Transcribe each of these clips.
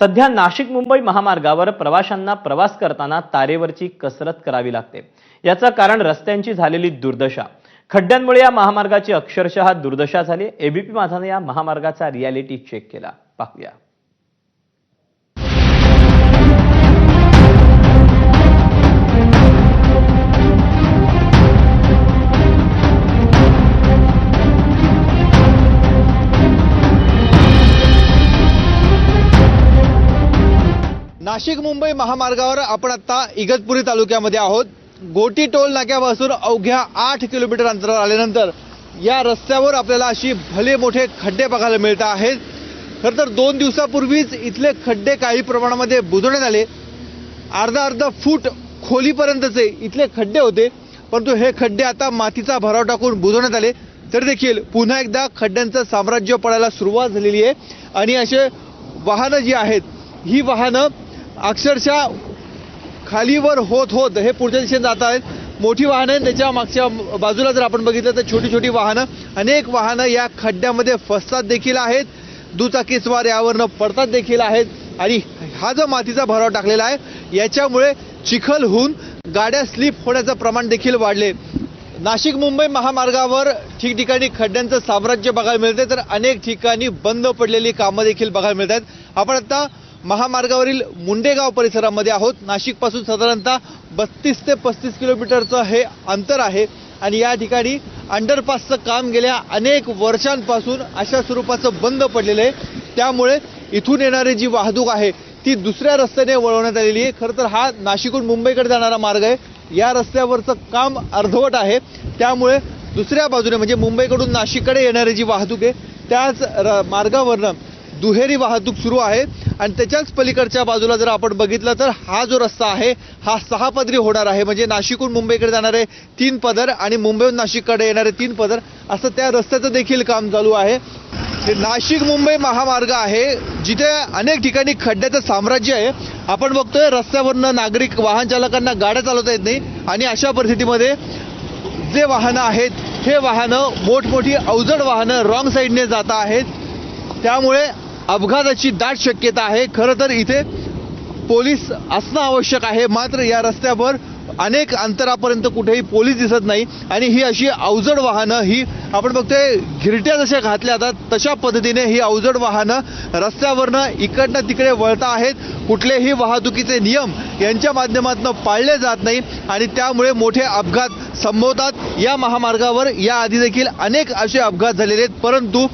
सध्या नाशिक मुंबई महामार्गावर प्रवाशांना प्रवास करताना तारेवरची कसरत करावी लागते. याचं कारण रस्त्यांची झालेली दुर्दशा. खड्ड्यांमुळे या महामार्गाची अक्षरशः दुर्दशा झाली. एबीपी माझाने या महामार्गाचा रियालिटी चेक केला. पाहूया. नाशिक मुंबई महामार्गावर आपण आता इगतपुरी तालुक्यामध्ये आहोत. गोटी टोल नाक्यापासून अवघ्या आठ किलोमीटर अंतरावर आल्यानंतर या रस्त्यावर आपल्याला अशी भले मोठे खड्डे बघायला मिळत आहेत. खरं तर दोन दिवसापूर्वीच इथले खड्डे काही प्रमाणामध्ये बुजवण्यात आले. अर्धा अर्धा फूट खोलीपर्यंतचे इथले खड्डे होते. परंतु हे खड्डे आता मातीचा भराव टाकून बुजवण्यात आले. तर देखील पुन्हा एकदा खड्ड्यांचं साम्राज्य पडायला सुरुवात झालेली आहे. आणि असे वाहनं जी आहेत ही वाहनं अक्षरशः खालीवर होत होत हे पुढच्या दिशेने जात आहेत. मोठी वाहनं आहेत, त्याच्या मागच्या बाजूला जर आपण बघितलं तर छोटी छोटी वाहनं अनेक वाहनं या खड्ड्यामध्ये फसतात देखील आहेत. दुचाकीस्वार यावरनं पडतात देखील आहेत. आणि हा जो मातीचा भराव टाकलेला आहे याच्यामुळे चिखल होऊन गाड्या स्लिप होण्याचं प्रमाण देखील वाढले. नाशिक मुंबई महामार्गावर ठिकठिकाणी खड्ड्यांचं साम्राज्य बघायला मिळते तर अनेक ठिकाणी बंद पडलेली कामं देखील बघायला मिळत आहेत आपण आता महामार्गावरील मुंडेगाव परिसरामध्ये आहोत. नाशिकपासून साधारणतः बत्तीस ते पस्तीस किलोमीटरचं हे अंतर आहे. आणि या ठिकाणी अंडरपासचं काम गेल्या अनेक वर्षांपासून अशा स्वरूपाचं बंद पडलेलं आहे. त्यामुळे इथून येणारी जी वाहतूक आहे ती दुसऱ्या रस्त्याने वळवण्यात आलेली आहे. खरं तर हा नाशिकहून मुंबईकडे जाणारा मार्ग आहे. या रस्त्यावरचं काम अर्धवट आहे. त्यामुळे दुसऱ्या बाजूने म्हणजे मुंबईकडून नाशिककडे येणारी जी वाहतूक आहे त्याच र- मार्गावरनं दुहेरी वाहतूक सुरू आहे. आणि त्याच्याच पलीकडच्या बाजूला जर आपण बघितलं तर हा जो रस्ता आहे हा सहा पदरी होणार आहे. म्हणजे नाशिकहून मुंबईकडे जाणारे तीन पदर आणि मुंबईहून नाशिककडे येणारे तीन पदर असं त्या रस्त्याचं देखील काम चालू आहे. हे नाशिक मुंबई महामार्ग आहे जिथे अनेक ठिकाणी खड्ड्याचं साम्राज्य आहे. आपण बघतोय रस्त्यावरनं नागरिक वाहन चालकांना गाड्या चालवता येत नाही आणि अशा परिस्थितीमध्ये जे वाहनं आहेत हे वाहनं मोठमोठी अवजड वाहनं रॉंग साईडने जात आहेत. त्यामुळे अपघाताची दाट शक्यता आहे. खरं तर इथे पोलीस असणं आवश्यक आहे. मात्र या रस्त्यावर अनेक अंतरापर्यंत कुठेही पोलीस दिसत नाही. आणि ही अशी अवजड वाहनं ही आपण बघतोय घिरट्या जशा घातल्या जातात तशा पद्धतीने ही अवजड वाहनं रस्त्यावरनं इकडनं तिकडे वळता आहेत. कुठलेही वाहतुकीचे नियम यांच्या माध्यमातून पाळले जात नाही आणि त्यामुळे मोठे अपघात संभवतात. या महामार्गावर याआधी देखील अनेक असे अपघात झालेले आहेत. परंतु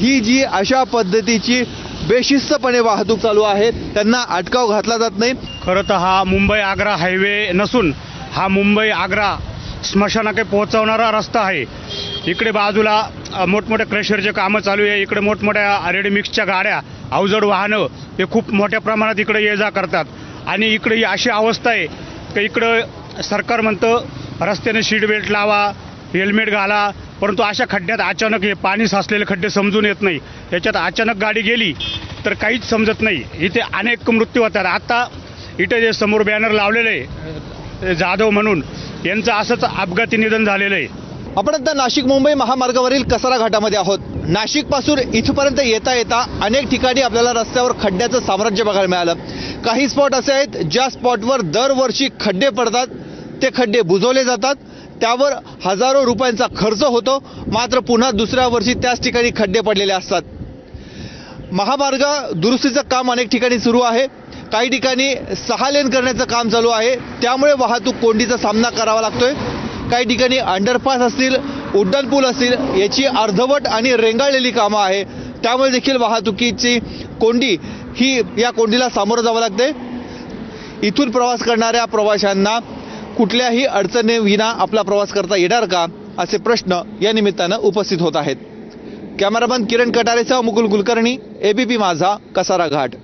ही जी अशा पद्धतीची बेशिस्तपणे वाहतूक चालू आहे. त्यांना अटकाव घातला जात नाही. खरं तर हा मुंबई आग्रा हायवे नसून हा मुंबई आग्रा स्मशानाकडे पोहोचवणारा रस्ता आहे. इकडे बाजूला मोठमोठ्या क्रेशरचे कामं चालू आहे. इकडे मोठमोठ्या रेडीमिक्सच्या गाड्या अवजड वाहनं हे खूप मोठ्या प्रमाणात इकडे ये जा करतात. आणि इकडे ही अशी अवस्था आहे की इकडं सरकार म्हणतं रस्त्याने सीट बेल्ट लावा हेल्मेट घाला परंतु अशा खड्ड्यात अचानक हे पाणी साचलेले खड्डे समजून येत नाही. याच्यात अचानक गाडी गेली तर काहीच समजत नाही. इथे अनेक मृत्यू होतात. आता इथे जे समोर बॅनर लावलेले आहे जाधव म्हणून यांचं असंच अपघाती निधन झालेलं आहे. आपण आता नाशिक मुंबई महामार्गावरील कसारा घाटामध्ये आहोत. नाशिकपासून इथपर्यंत येता येता अनेक ठिकाणी आपल्याला रस्त्यावर खड्ड्याचं साम्राज्य बघायला मिळालं. काही स्पॉट असे आहेत ज्या स्पॉटवर दरवर्षी खड्डे पडतात. ते खड्डे बुजवले जातात. त्यावर हजारो रुपयांचा खर्च होतो. मात्र पुन्हा दुसऱ्या वर्षी त्याच ठिकाणी खड्डे पडलेले असतात. महामार्ग दुरुस्तीचं काम अनेक ठिकाणी सुरू आहे. काही ठिकाणी सहा लेन करण्याचं काम चालू आहे. त्यामुळे वाहतूक कोंडीचा सामना करावा लागतोय. काही ठिकाणी अंडरपास असतील उड्डाणपूल असतील याची अर्धवट आणि रेंगाळलेली कामं आहे. त्यामुळे देखील वाहतुकीची कोंडी ही या कोंडीला सामोरं जावं लागते इथून प्रवास करणाऱ्या प्रवाशांना कुठल्याही अडचणीविना आपला प्रवास करता येणार का असे प्रश्न या निमित्तानं उपस्थित होत आहेत. कॅमेरामन किरण कटारेसह मुकुल कुलकर्णी एबीपी माझा कसारा घाट